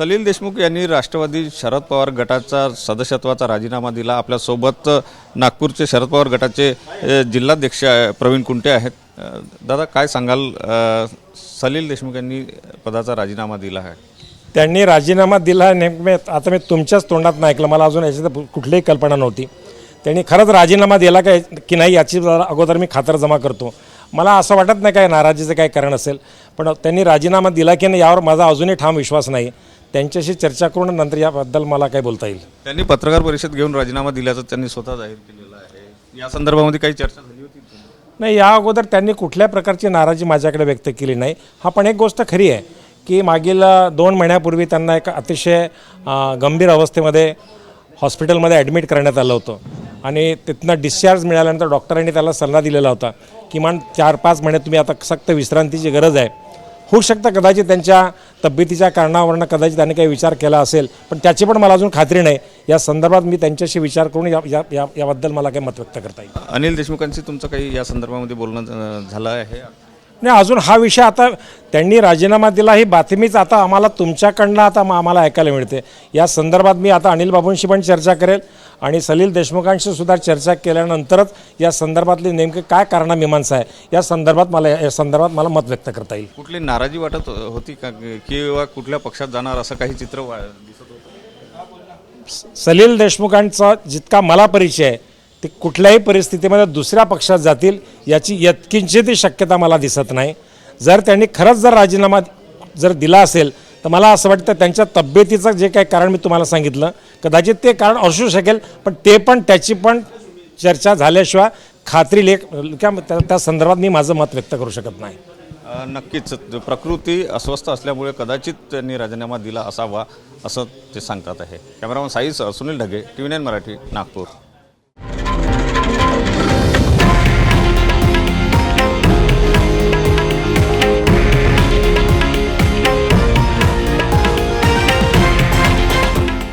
सलील देशमुख यांनी राष्ट्रवादी शरद पवार गटाचा सदस्यत्वाचा राजीनामा दिला. आपल्यासोबत नागपूरचे शरद पवार गटाचे जिल्हाध्यक्ष प्रवीण कुंटे आहेत. दादा काय सांगाल सलील देशमुख यांनी पदाचा राजीनामा दिला आहे? त्यांनी राजीनामा दिला नेमके आता मी तुमच्याच तोंडात नाही ऐकलं. मला अजून याची तर कुठलीही कल्पना नव्हती. त्यांनी खरंच राजीनामा दिला काय की नाही याची अगोदर मी खातर जमा करतो. मला असं वाटत नाही काय नाराजीचं काय कारण असेल. पण त्यांनी राजीनामा दिला की नाही यावर माझा अजूनही ठाम विश्वास नाही. त्यांच्याशी चर्चा करून नंतर याबद्दल मला काय बोलता येईल? त्यांनी पत्रकार परिषद घेऊन राजीनामा दिल्याचं त्यांनी स्वतः जाहीर केलेलं आहे. या संदर्भामध्ये काही चर्चा झाली होती नाही या अगोदर त्यांनी कुठल्या प्रकारची नाराजी माझ्याकडे व्यक्त केली नाही. हा पण एक गोष्ट खरी आहे की मागील दोन महिन्यापूर्वी त्यांना एक अतिशय गंभीर अवस्थेमध्ये हॉस्पिटलमध्ये ॲडमिट करण्यात आलं होतं. आणि तिथनं डिस्चार्ज मिळाल्यानंतर डॉक्टरांनी त्याला सल्ला दिलेला होता किमान चार पाच महिने तुम्ही आता सक्त विश्रांतीची गरज आहे. होऊ शकतं कदाचित त्यांच्या तब्येतीच्या कारणावरनं कदाचित त्यांनी काही विचार केला असेल पण त्याची पण मला अजून खात्री नाही. या संदर्भात मी त्यांच्याशी विचार करून या या- या याबद्दल मला काही मत व्यक्त करता येईल. अनिल देशमुखांशी तुमचं काही या संदर्भामध्ये बोलणं झालं आहे? नाही अजून हा विषय आता त्यांनी राजीनामा दिला ही बातमीच आता आम्हाला तुमच्याकडनं आता आम्हाला ऐकायला मिळते. या संदर्भात मी आता अनिल बाबूंशी पण चर्चा करेल. आणि सलील देशमुखांशी सुद्धा चर्चा केल्यानंतरच या संदर्भातली नेमकी काय कारणामीमांसा आहे या संदर्भात मला या संदर्भात मला मत व्यक्त करता येईल. कुठली नाराजी वाटत होती का? किंवा कुठल्या पक्षात जाणार असं काही चित्र दिसत होतं? सलील देशमुखांचा जितका मला परिचय आहे ते कुठल्याही परिस्थितीमध्ये दुसऱ्या पक्षात जातील याची यत्किंचितही शक्यता मला दिसत नाही. जर त्यांनी खरंच जर राजीनामा जर दिला असेल तर मला असं वाटतं त्यांच्या तब्येतीचं जे काही कारण मी तुम्हाला सांगितलं कदाचित ते कारण असू शकेल पण ते पण त्याची पण चर्चा झाल्याशिवाय खात्री लेख त्या त्या संदर्भात मी माझं मत व्यक्त करू शकत नाही. नक्कीच. प्रकृती अस्वस्थ असल्यामुळे कदाचित त्यांनी राजीनामा दिला असावा असं ते सांगतात आहे. Cameraman Sai Sunil Dhage T V nine Marathi Nagpur.